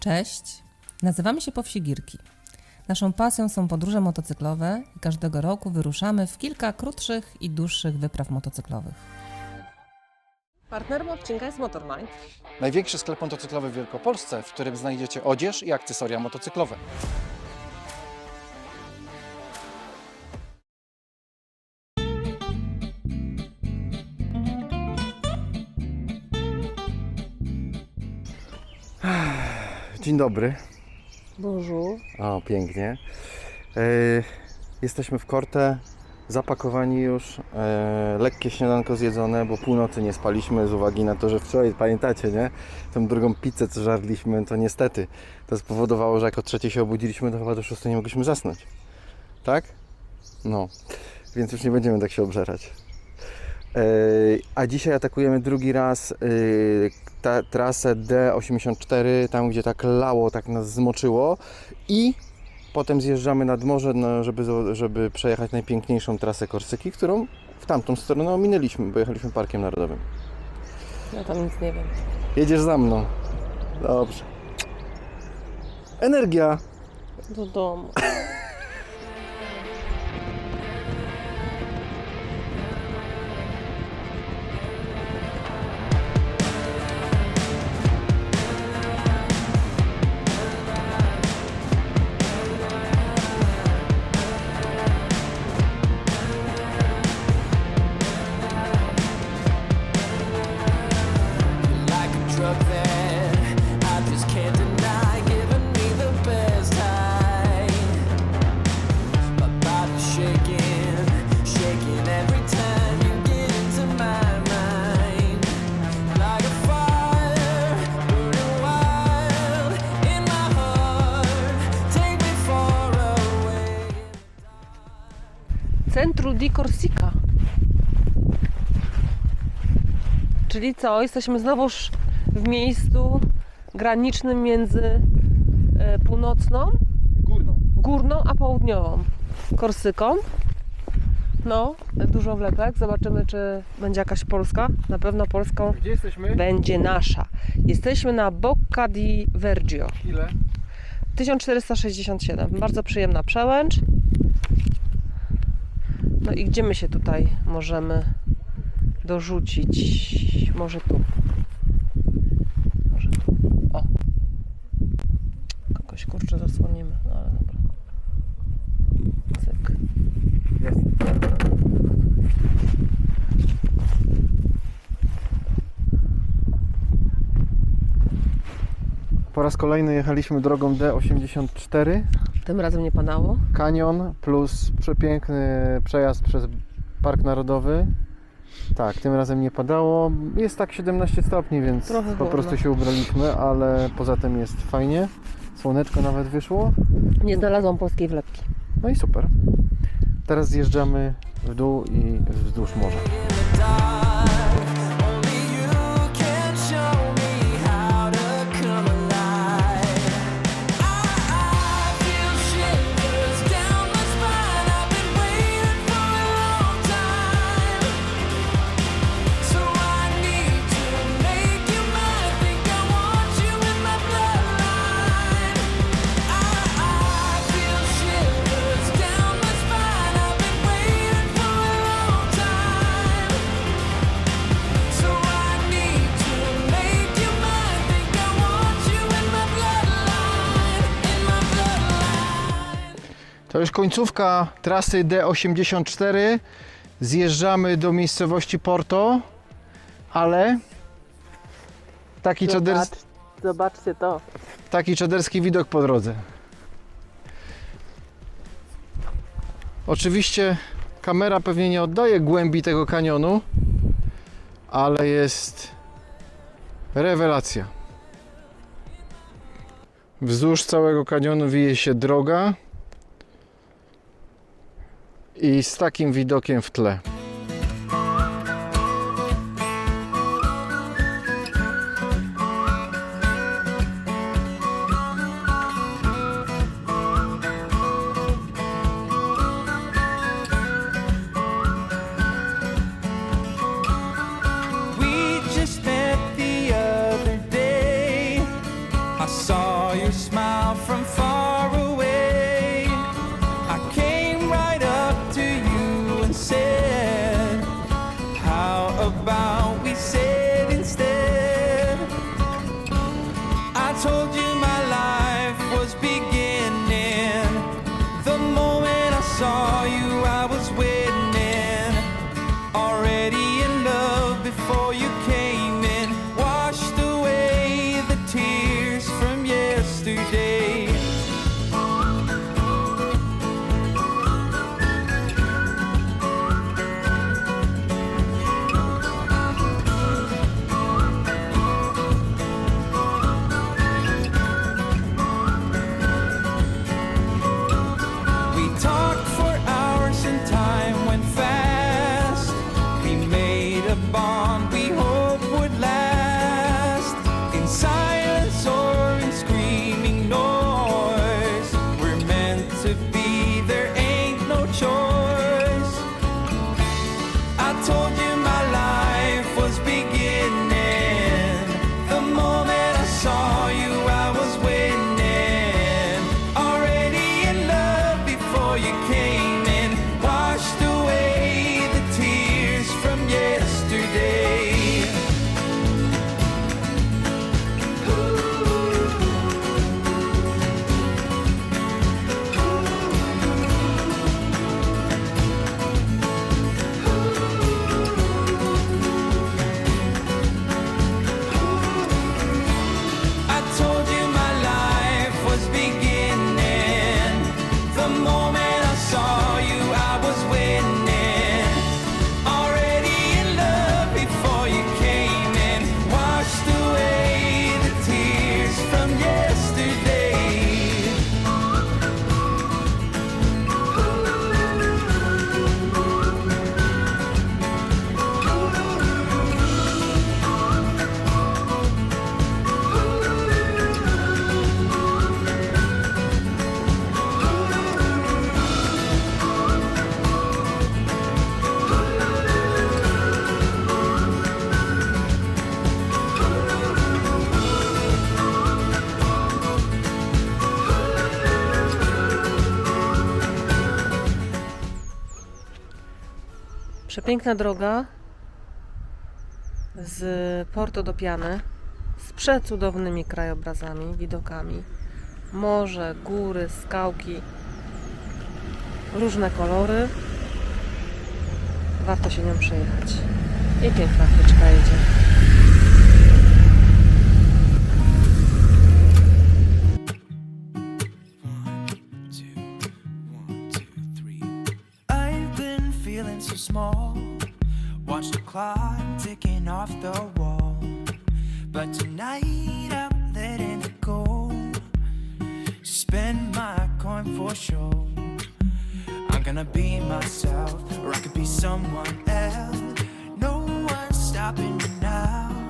Cześć, nazywamy się Powsigirki. Naszą pasją są podróże motocyklowe i każdego roku wyruszamy w kilka krótszych i dłuższych wypraw motocyklowych. Partnerem odcinka jest Motormind. Największy sklep motocyklowy w Wielkopolsce, w którym znajdziecie odzież i akcesoria motocyklowe. Dzień dobry. Bonjour. O, pięknie. E, jesteśmy w Korte, zapakowani już, e, lekkie śniadanko zjedzone, bo północy nie spaliśmy z uwagi na to, że wczoraj, pamiętacie, nie? Tą drugą pizzę, co żarliśmy, to niestety to spowodowało, że jak o trzeciej się obudziliśmy, to chyba do szóstej nie mogliśmy zasnąć. Tak? No, więc już nie będziemy tak się obżerać. E, A dzisiaj atakujemy drugi raz ta, trasę D84, tam gdzie tak lało, tak nas zmoczyło i potem zjeżdżamy nad morze, no, żeby, żeby przejechać najpiękniejszą trasę Korsyki, którą w tamtą stronę ominęliśmy, bo jechaliśmy Parkiem Narodowym. Ja tam nic nie wiem. Jedziesz za mną. Dobrze. Energia. Do domu. Czyli co? Jesteśmy znowuż w miejscu granicznym między e, północną, Górną. górną, a południową Korsyką. No, dużo wlepek. Zobaczymy, czy będzie jakaś Polska. Na pewno Polską Gdzie jesteśmy? będzie nasza. Jesteśmy na Bocca di Vergio. Ile? 1467. Bardzo przyjemna przełęcz. No i gdzie my się tutaj możemy dorzucić? Może tu. Może tu. O. Kogoś kurczę zasłonimy. No, ale dobra. Cyk. Jest. Po raz kolejny jechaliśmy drogą D84. Tym razem nie padało. Kanion plus przepiękny przejazd przez Park Narodowy. Tak, tym razem nie padało. Jest tak 17 stopni, więc Trochę po chłodno. prostu się ubraliśmy, ale poza tym jest fajnie. Słoneczko nawet wyszło. Nie znalazłam polskiej wlepki. No i super. Teraz zjeżdżamy w dół i wzdłuż morza. To już końcówka trasy D84. Zjeżdżamy do miejscowości Porto, ale taki, czaders, Zobaczcie to. taki czaderski widok po drodze. Oczywiście kamera pewnie nie oddaje głębi tego kanionu, ale jest rewelacja. Wzdłuż całego kanionu wije się droga i z takim widokiem w tle. Przepiękna droga z Porto do Piany z przecudownymi krajobrazami, widokami. Morze, góry, skałki, różne kolory. Warto się nią przejechać. I piękna chwyczka jedzie. Small. Watch the clock ticking off the wall. But tonight I'm letting it go. Spend my coin for sure. I'm gonna be myself, or I could be someone else. No one's stopping me now.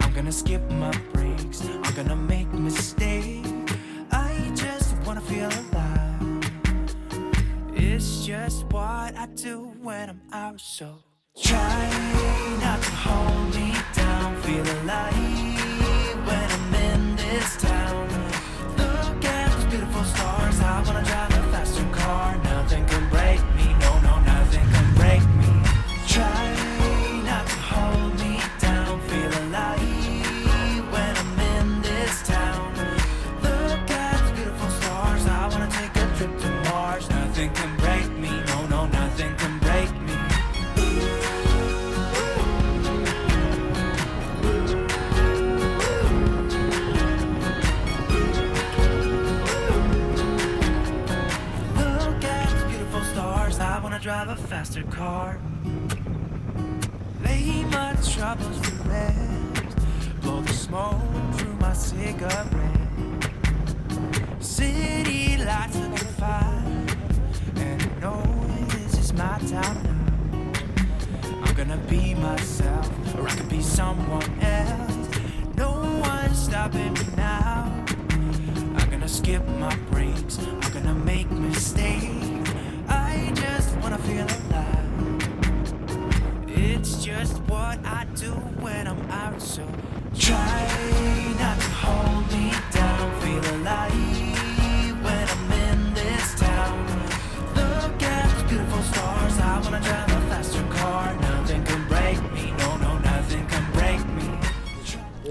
I'm gonna skip my breaks. I'm gonna make mistakes. I just wanna feel alive. It's just what I do when I'm out. So try not to hold faster car. Lay my troubles to rest. Blow the smoke through my cigarette. City lights looking fine. And I know this is my time now. I'm gonna be myself, or I could be someone else. No one's stopping me now. I'm gonna skip my breaks. I'm gonna make mistakes. just what I do when I'm out, so try not to hold me down. Feel alive when I'm in this town. Look at beautiful stars. I wanna drive a faster car. Nothing can break me. No, no, nothing can break me.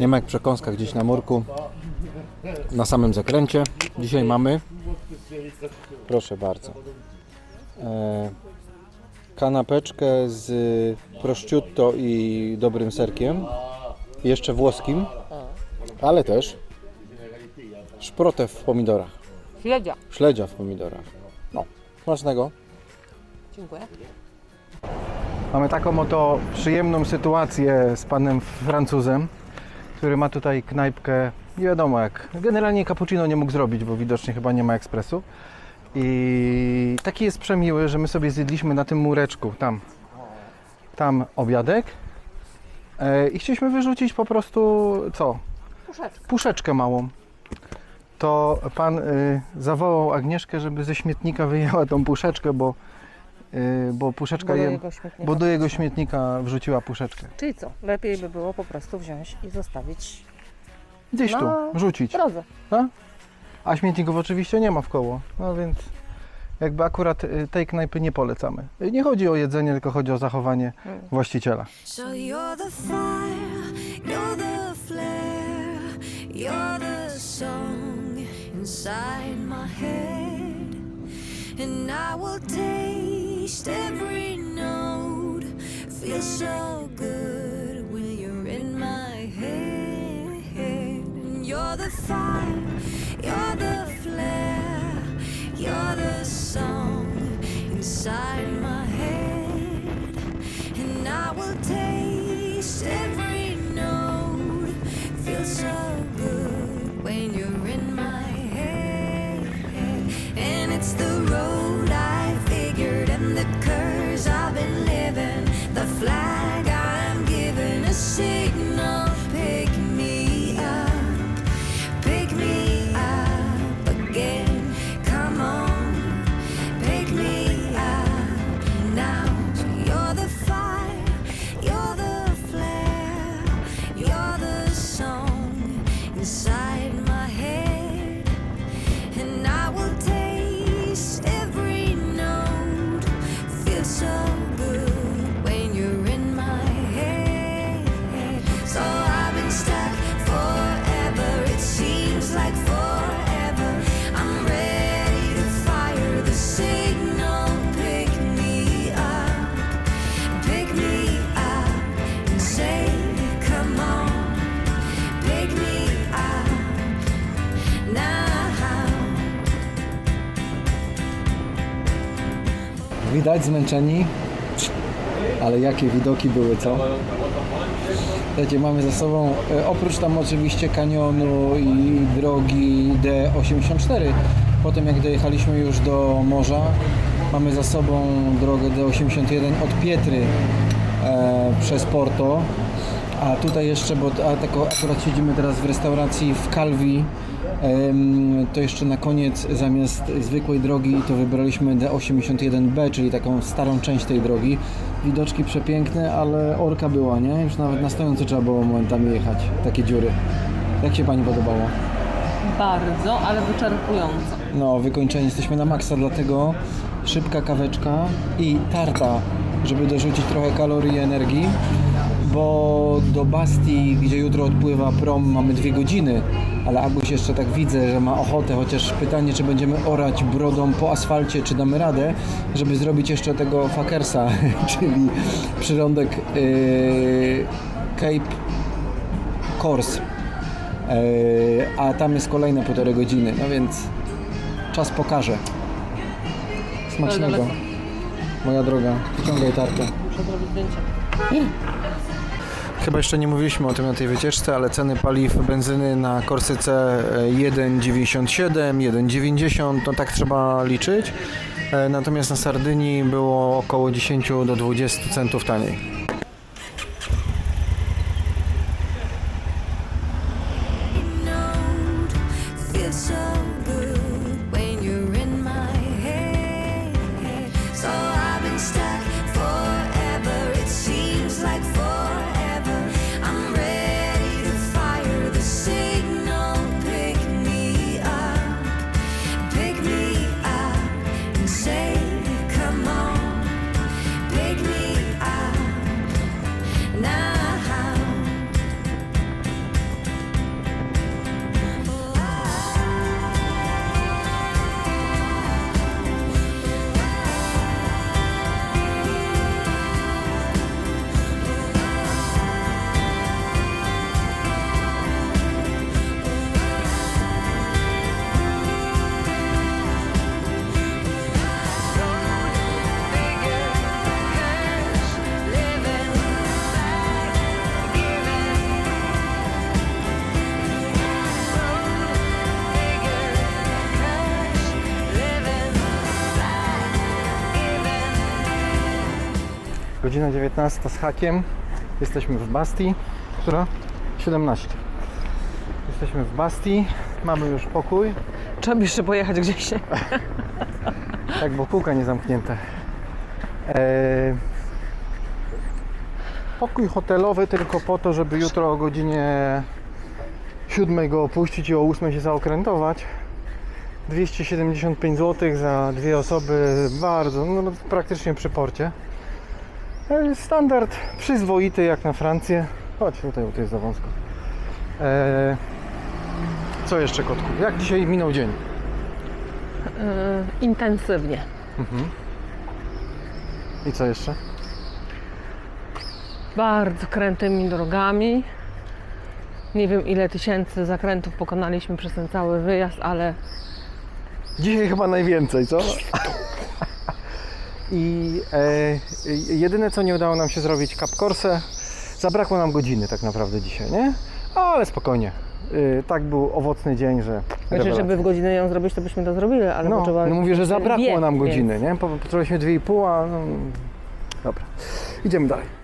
Nie ma jak przekąska gdzieś na murku, na samym zakręcie. Dzisiaj mamy. Proszę bardzo. E, kanapeczkę z prosciutto i dobrym serkiem, jeszcze włoskim, ale też szprotę w pomidorach, Śledzia. śledzia w pomidorach. No, smacznego. Dziękuję. Mamy taką oto przyjemną sytuację z panem Francuzem, który ma tutaj knajpkę, nie wiadomo jak. Generalnie cappuccino nie mógł zrobić, bo widocznie chyba nie ma ekspresu. I taki jest przemiły, że my sobie zjedliśmy na tym mureczku, tam, tam obiadek. E, I chcieliśmy wyrzucić po prostu co? Puszeczkę. Puszeczkę małą. To pan y, zawołał Agnieszkę, żeby ze śmietnika wyjęła tą puszeczkę, bo, y, bo puszeczka Bo do je, jego śmietnika bo do jego wrzuciła. śmietnika wrzuciła puszeczkę. Czyli co? Lepiej by było po prostu wziąć i zostawić Gdzieś tu, No. rzucić. drodze. A śmietników oczywiście nie ma w koło. No więc jakby akurat y, tej knajpy nie polecamy. Nie chodzi o jedzenie, tylko chodzi o zachowanie Mm. właściciela. So you're the fire, you're the flare, you're the song inside my head. And I will taste every note, feel so good when you're in my head. And you're the fire, you're the flare, you're the song inside my head. And I will taste every inside Widać zmęczeni, ale jakie widoki były, co? Słuchajcie, mamy za sobą, e, oprócz tam oczywiście kanionu i drogi D84, potem jak dojechaliśmy już do morza, mamy za sobą drogę D81 od Pietry e, przez Porto, a tutaj jeszcze, bo a tak akurat siedzimy teraz w restauracji w Calvi, to jeszcze na koniec zamiast zwykłej drogi to wybraliśmy D81B, czyli taką starą część tej drogi. Widoczki przepiękne, ale orka była, nie? Już nawet na stojąco trzeba było momentami jechać, takie dziury. Jak się Pani podobało? Bardzo, ale wyczerpująco. No, wykończeni jesteśmy na maksa, dlatego szybka kaweczka i tarta, żeby dorzucić trochę kalorii i energii, bo do Bastii, gdzie jutro odpływa prom, mamy dwie godziny, ale Aguś jeszcze tak widzę, że ma ochotę, chociaż pytanie, czy będziemy orać brodą po asfalcie, czy damy radę, żeby zrobić jeszcze tego fakersa, czyli przyrządek yy, Cape Course. Yy, a tam jest kolejne półtorej godziny, no więc czas pokaże. Smacznego. Moja droga, wyciągaj tartę. Muszę zrobić zdjęcie. Chyba jeszcze nie mówiliśmy o tym na tej wycieczce, ale ceny paliw benzyny na Korsyce e, 1,97, 1,90, no tak trzeba liczyć. E, Natomiast na Sardynii było około 10 do 20 centów taniej. so Godzina 19 z hakiem. Jesteśmy w Bastii. Która? 17. Jesteśmy w Bastii. Mamy już pokój. Trzeba jeszcze pojechać gdzieś. Tak, bo kółka nie zamknięte. Eee, pokój hotelowy tylko po to, żeby jutro o godzinie 7 go opuścić i o 8 się zaokrętować. 275 zł za dwie osoby, bardzo, no, no praktycznie przy porcie. E, Standard przyzwoity jak na Francję. Chodź tutaj, bo to jest za wąsko. Eee, co jeszcze kotku? Jak dzisiaj minął dzień? Yy, intensywnie. I co jeszcze? Bardzo krętymi drogami. Nie wiem ile tysięcy zakrętów pokonaliśmy przez ten cały wyjazd, ale Dzisiaj chyba najwięcej, co? I e, jedyne co nie udało nam się zrobić Cap Corse, zabrakło nam godziny tak naprawdę dzisiaj, nie? Ale spokojnie. Y, tak był owocny dzień, że. znaczy, żeby w godzinę ją zrobić, to byśmy to zrobili, ale No, potrzeba... no mówię, że zabrakło wie, nam więc- godziny, nie? Po- Potrzebowaliśmy 2,5, a no, dobra. Idziemy dalej.